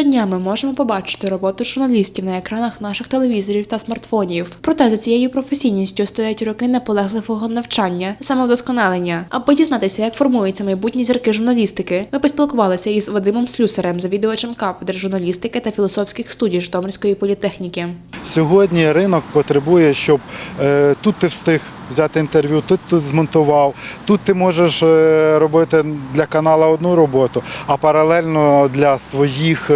Щодня ми можемо побачити роботу журналістів на екранах наших телевізорів та смартфонів. Проте за цією професійністю стоять роки наполегливого навчання, самовдосконалення. Аби дізнатися, як формуються майбутні зірки журналістики, ми поспілкувалися із Вадимом Слюсарем, завідувачем кафедри журналістики та філософських студій Житомирської політехніки. Сьогодні ринок потребує, щоб е, тут ти встиг взяти інтерв'ю, тут тут змонтував, тут ти можеш е, робити для каналу одну роботу, а паралельно для своїх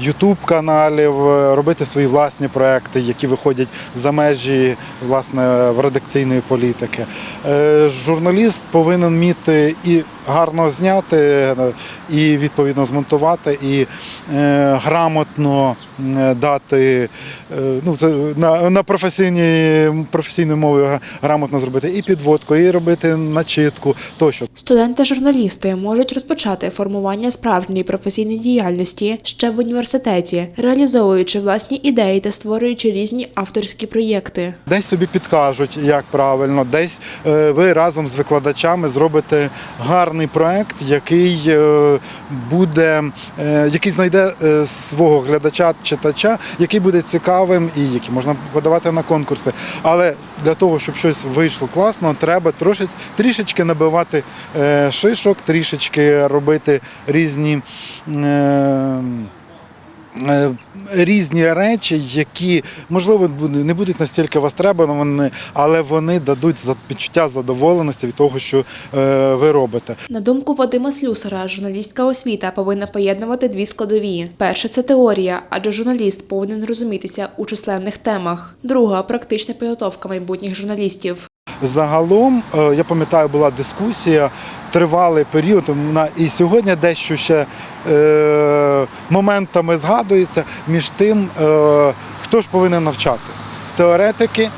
ютуб каналів робити свої власні проекти, які виходять за межі власне в редакційної політики. Е, Журналіст повинен вміти і гарно зняти, е, і відповідно змонтувати, і е, грамотно е, дати ну, це на, на професійній професійною мовою грамотно зробити і підводку, і робити начитку тощо. Студенти-журналісти можуть розпочати формування справжньої професійної діяльності ще в університеті, реалізовуючи власні ідеї та створюючи різні авторські проєкти. Десь собі підкажуть, як правильно, десь ви разом з викладачами зробите гарний проект, який е, буде, е, який знайде е, свого глядача, читача, який буде цікавим і який можна подавати на конкурси. Але для того, щоб щось вийшло класно, треба трошечки трішечки набивати шишок, трішечки робити різні. Е, різні речі, які можливо не будуть настільки востребовані, але вони дадуть відчуття задоволеності від того, що е, ви робите. На думку Вадима Слюсара, журналістська освіта повинна поєднувати дві складові: перша це теорія, адже журналіст повинен розумітися у численних темах. Друга практична підготовка майбутніх журналістів. Загалом, е, я пам'ятаю, була дискусія, тривалий період. І сьогодні дещо ще е, моментами згадується між тим, е, хто ж повинен навчати теоретики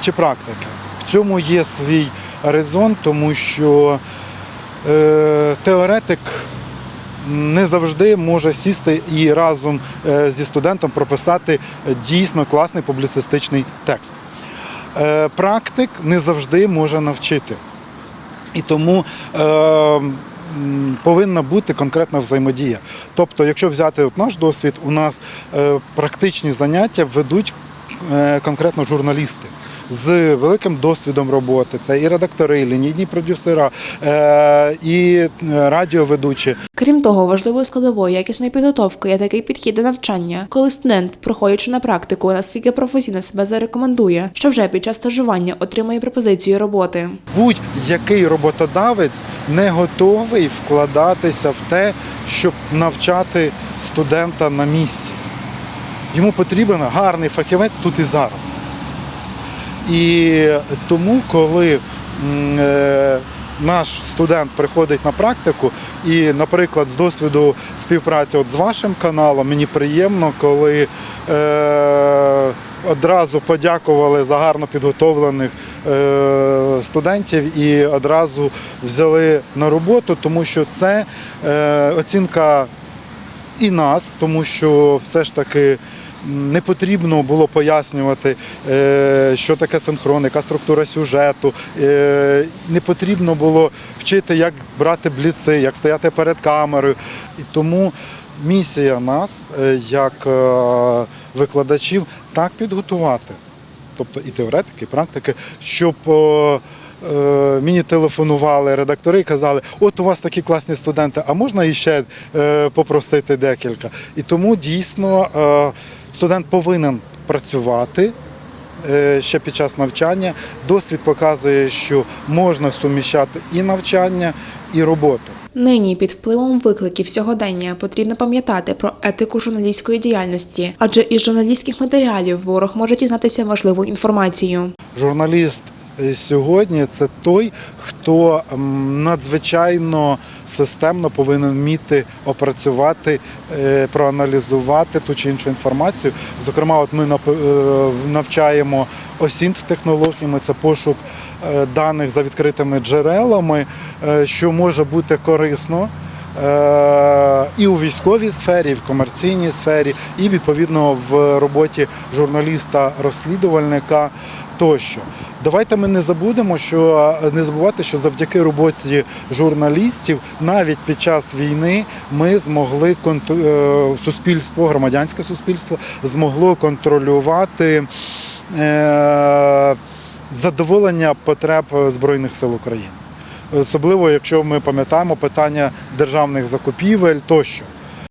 чи практики. В цьому є свій резон, тому що теоретик не завжди може сісти і разом зі студентом прописати дійсно класний публіцистичний текст. Е, Практик не завжди може навчити. І тому е, повинна бути конкретна взаємодія. Тобто, якщо взяти от наш досвід, у нас е, практичні заняття ведуть е, конкретно журналісти. З великим досвідом роботи це і редактори, і лінійні продюсера, е, і е, радіоведучі. Крім того, важливою складовою якісної підготовки є такий підхід до навчання, коли студент, проходячи на практику, наскільки професійно себе зарекомендує, що вже під час стажування отримає пропозицію роботи. Будь-який роботодавець не готовий вкладатися в те, щоб навчати студента на місці. Йому потрібен гарний фахівець тут і зараз. І тому, коли е, наш студент приходить на практику, і, наприклад, з досвіду співпраці от з вашим каналом, мені приємно, коли е, одразу подякували за гарно підготовлених е, студентів і одразу взяли на роботу, тому що це оцінка і нас, тому що все ж таки не потрібно було пояснювати, е, що таке синхрон, яка структура сюжету. е, Не потрібно було вчити, як брати бліци, як стояти перед камерою. І тому місія нас, е, як викладачів, так підготувати. Тобто і теоретики, і практики, щоб мені телефонували редактори і казали, от у вас такі класні студенти, а можна іще попросити декілька. І тому дійсно студент повинен працювати. е, Ще під час навчання досвід показує, що можна суміщати і навчання, і роботу. Нині під впливом викликів сьогодення потрібно пам'ятати про етику журналістської діяльності, адже із журналістських матеріалів ворог може дізнатися важливу інформацію. Журналіст сьогодні це той, хто надзвичайно системно повинен вміти опрацювати, е, проаналізувати ту чи іншу інформацію. Зокрема, от ми е, навчаємо осінт технологіями, це пошук е, даних за відкритими джерелами, що може бути корисно. І у військовій сфері, і в комерційній сфері, і відповідно в роботі журналіста-розслідувальника. Тощо. Давайте ми не забудемо, що не забувати, що завдяки роботі журналістів навіть під час війни ми змогли е, суспільство, громадянське суспільство змогло контролювати е, задоволення потреб Збройних сил України. Особливо, якщо ми пам'ятаємо питання державних закупівель тощо.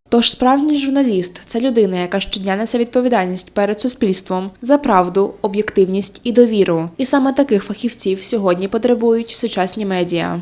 Тож справжній журналіст це людина, яка щодня несе відповідальність перед суспільством за правду, об'єктивність і довіру. І саме таких фахівців сьогодні потребують сучасні медіа.